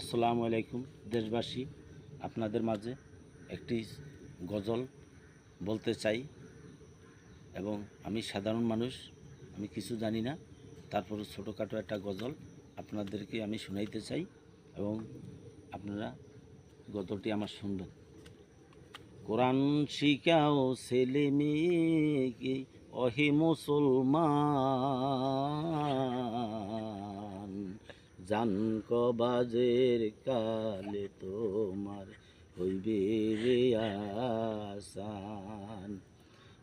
আসসালামু আলাইকুম, দেশবাসী। আপনাদের মাঝে একটি গজল বলতে চাই এবং আমি সাধারণ মানুষ, আমি কিছু জানি না। তারপরে ছোটোখাটো একটা গজল আপনাদেরকে আমি শোনাইতে চাই এবং আপনারা গজলটি আমার শুনবেন। কোরআন শিখাও ছেলে মেয়েকে, অহে মুসলমান। জান কবাজের কালে তোমার হইবে আসান।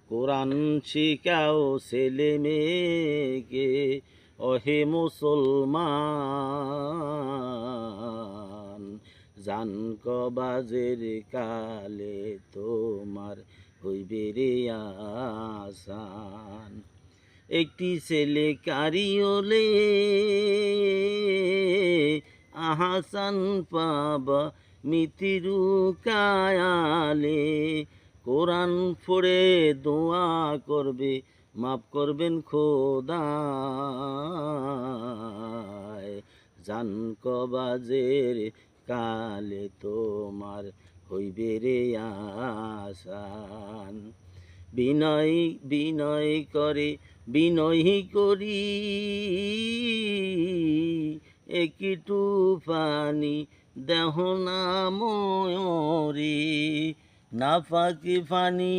কোরআন শিখাও ছেলে মেয়েকে, অহে মুসলমান। জান কবাজের কালে তোমার হইবে আসান। একটি ছেলে কারিওলে আহাসান পাবা মিতিরু কায়ালে। কোরআন পড়ে দোয়া করবে, মাফ করবেন খোদা জান কবাজের কালে তোমার হইবে রে আসান। বিনয় বিনয় করে বিনয় করি, একটু পানি দেহ না ময়ূরী না ফাঁকি পানি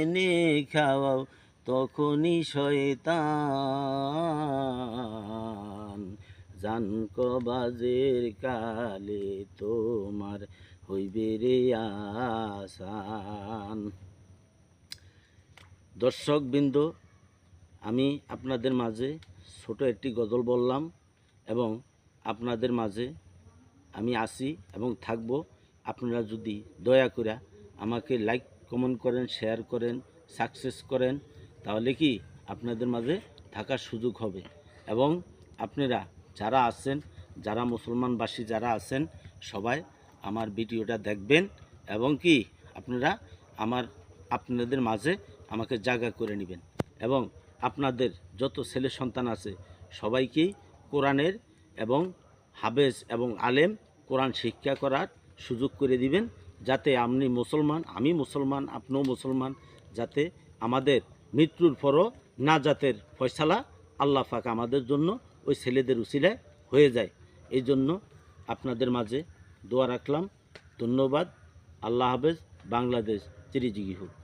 এনে খাওয়াও তখনই শয়তান। জান কবাজের কালে তোমার হইবে রে আসান। দর্শকবৃন্দ আমি আপনাদের মাঝে ছোট একটি গজল বললাম এবং আপনাদের মাঝে আমি আসি এবং থাকব। আপনারা যদি দয়া করে আমাকে লাইক কমেন্ট করেন শেয়ার করেন সাকসেস করেন, তাহলে কি আপনাদের মাঝে থাকার সুযোগ হবে। এবং আপনারা যারা আছেন, যারা মুসলমানবাসী যারা আছেন, সবাই আমার ভিডিওটা দেখবেন এবং কি আপনারা আমার, আপনাদের মাঝে আমাকে জায়গা করে নেবেন। এবং আপনাদের যত ছেলে সন্তান আছে, সবাইকেই কোরআনের এবং হাবেজ এবং আলেম কোরআন শিক্ষা করার সুযোগ করে দিবেন, যাতে আপনি মুসলমান, আমি মুসলমান, আপনিও মুসলমান, যাতে আমাদের মৃত্যুর পরও নাজাতের ফয়সালা আল্লাহ পাক আমাদের জন্য ওই ছেলেদের উসিলায় হয়ে যায়। এই জন্য আপনাদের মাঝে দোয়া রাখলাম। ধন্যবাদ। আল্লাহ হাফেজ। বাংলাদেশ চিরিজিগি হোক।